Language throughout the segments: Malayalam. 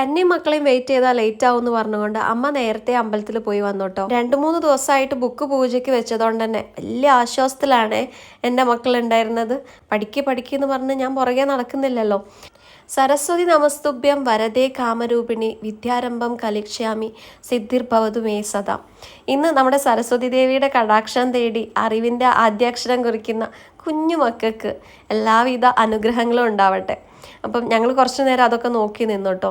എന്നെയും മക്കളെയും വെയിറ്റ് ചെയ്താൽ ലേറ്റ് ആവും എന്ന് പറഞ്ഞുകൊണ്ട് അമ്മ നേരത്തെ അമ്പലത്തിൽ പോയി വന്നോട്ടോ. രണ്ട് മൂന്ന് ദിവസമായിട്ട് ബുക്ക് പൂജയ്ക്ക് വെച്ചതുകൊണ്ട് തന്നെ വലിയ ആശ്വാസത്തിലാണ് എന്റെ മക്കളുണ്ടായിരുന്നത് പഠിക്ക് പഠിക്ക് എന്ന് പറഞ്ഞ് ഞാൻ പുറകെ നടക്കുന്നില്ലല്ലോ. സരസ്വതി നമസ്തുഭ്യം വരദേ കാമരൂപിണി വിദ്യാരംഭം കലിക്ഷ്യാമി സിദ്ധിർഭവതു മേ സദാ. ഇന്ന് നമ്മുടെ സരസ്വതി ദേവിയുടെ കടാക്ഷം തേടി അറിവിന്റെ ആദ്യാക്ഷരം കുറിക്കുന്ന കുഞ്ഞു മക്കൾക്ക് എല്ലാവിധ അനുഗ്രഹങ്ങളും ഉണ്ടാവട്ടെ. അപ്പം ഞങ്ങൾ കുറച്ചു നേരം അതൊക്കെ നോക്കി നിന്നോട്ടോ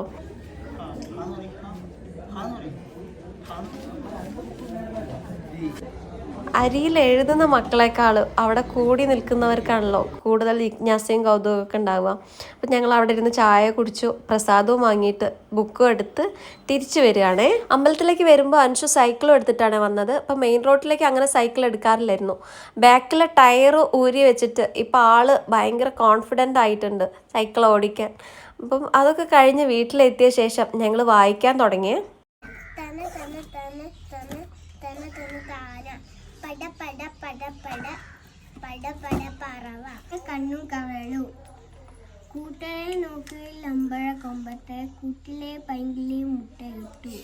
അരിയിൽ എഴുതുന്ന മക്കളെക്കാൾ അവിടെ കൂടി നിൽക്കുന്നവർക്കാണല്ലോ കൂടുതൽ ജിജ്ഞാസയും കൗതുകമൊക്കെ ഉണ്ടാവുക. അപ്പം ഞങ്ങൾ അവിടെ ഇരുന്ന് ചായ കുടിച്ചു പ്രസാദവും വാങ്ങിയിട്ട് ബുക്കും എടുത്ത് തിരിച്ചു വരികയാണേ. അമ്പലത്തിലേക്ക് വരുമ്പോൾ അനുഷു സൈക്കിളും എടുത്തിട്ടാണ് വന്നത്. അപ്പം മെയിൻ റോഡിലേക്ക് അങ്ങനെ സൈക്കിൾ എടുക്കാറില്ലായിരുന്നു. ബാക്കിലെ ടയർ ഊരി വെച്ചിട്ട് ഇപ്പം ആൾ ഭയങ്കര കോൺഫിഡന്റ് ആയിട്ടുണ്ട് സൈക്കിൾ ഓടിക്കാൻ. അപ്പം അതൊക്കെ കഴിഞ്ഞ് വീട്ടിലെത്തിയ ശേഷം ഞങ്ങൾ വായിക്കാൻ തുടങ്ങിയേ തന തന തന തന്ന തന തന. താന പട പട പട പട പട പട പറവ. കണ്ണും കവളു. കൂട്ടരെ നോക്കി അമ്പഴ കൊമ്പത്തെ കൂട്ടിലെ പൈങ്കിലെ മുട്ടയിട്ടു.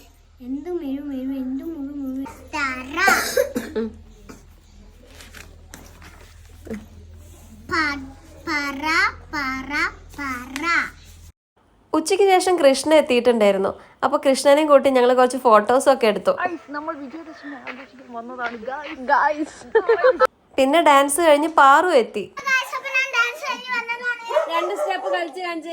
എന്തു മെഴു മെഴു എന്തു മുഴു മുഴു. തറ. പറ പറ പറ പറ. ഉച്ചയ്ക്ക് ശേഷം കൃഷ്ണ എത്തിയിട്ടുണ്ടായിരുന്നു. അപ്പൊ കൃഷ്ണനെയും കൂട്ടി ഞങ്ങൾ കുറച്ച് ഫോട്ടോസും ഒക്കെ എടുത്തു. നമ്മൾ വിജയദശമി ആഘോഷിക്കാൻ വന്നതാണ്. ഗായ്സ് പിന്നെ ഡാൻസ് കഴിഞ്ഞ് പാറു എത്തി. രണ്ട് സ്റ്റെപ്പ് കളിച്ച് കാണിച്ചു